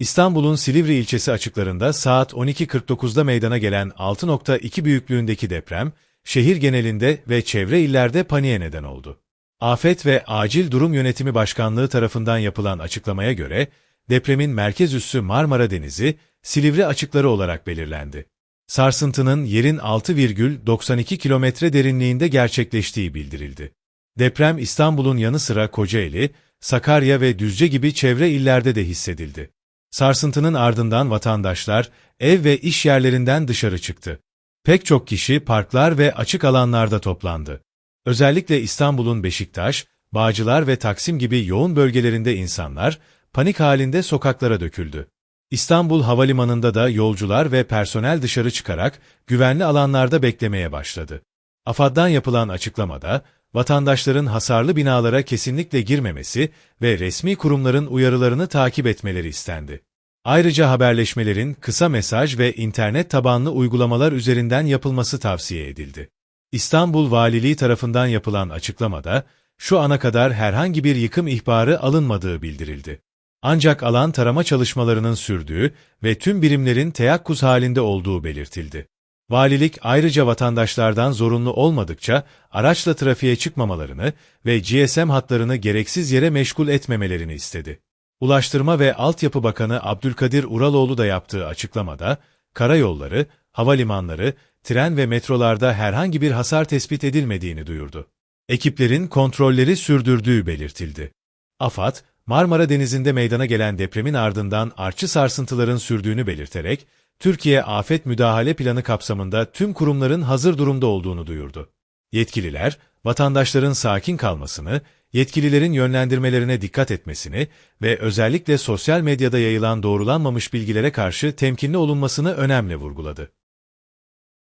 İstanbul'un Silivri ilçesi açıklarında saat 12.49'da meydana gelen 6.2 büyüklüğündeki deprem, şehir genelinde ve çevre illerde paniğe neden oldu. Afet ve Acil Durum Yönetimi Başkanlığı tarafından yapılan açıklamaya göre, depremin merkez üssü Marmara Denizi, Silivri açıkları olarak belirlendi. Sarsıntının yerin 6,92 kilometre derinliğinde gerçekleştiği bildirildi. Deprem İstanbul'un yanı sıra Kocaeli, Sakarya ve Düzce gibi çevre illerde de hissedildi. Sarsıntının ardından vatandaşlar ev ve iş yerlerinden dışarı çıktı. Pek çok kişi parklar ve açık alanlarda toplandı. Özellikle İstanbul'un Beşiktaş, Bağcılar ve Taksim gibi yoğun bölgelerinde insanlar panik halinde sokaklara döküldü. İstanbul Havalimanı'nda da yolcular ve personel dışarı çıkarak güvenli alanlarda beklemeye başladı. AFAD'dan yapılan açıklamada, vatandaşların hasarlı binalara kesinlikle girmemesi ve resmi kurumların uyarılarını takip etmeleri istendi. Ayrıca haberleşmelerin kısa mesaj ve internet tabanlı uygulamalar üzerinden yapılması tavsiye edildi. İstanbul Valiliği tarafından yapılan açıklamada, şu ana kadar herhangi bir yıkım ihbarı alınmadığı bildirildi. Ancak alan tarama çalışmalarının sürdüğü ve tüm birimlerin teyakkuz halinde olduğu belirtildi. Valilik ayrıca vatandaşlardan zorunlu olmadıkça araçla trafiğe çıkmamalarını ve GSM hatlarını gereksiz yere meşgul etmemelerini istedi. Ulaştırma ve Altyapı Bakanı Abdülkadir Uraloğlu da yaptığı açıklamada, karayolları, havalimanları, tren ve metrolarda herhangi bir hasar tespit edilmediğini duyurdu. Ekiplerin kontrolleri sürdürdüğü belirtildi. AFAD, Marmara Denizi'nde meydana gelen depremin ardından artçı sarsıntıların sürdüğünü belirterek, Türkiye Afet Müdahale Planı kapsamında tüm kurumların hazır durumda olduğunu duyurdu. Yetkililer, vatandaşların sakin kalmasını, yetkililerin yönlendirmelerine dikkat etmesini ve özellikle sosyal medyada yayılan doğrulanmamış bilgilere karşı temkinli olunmasını önemli vurguladı.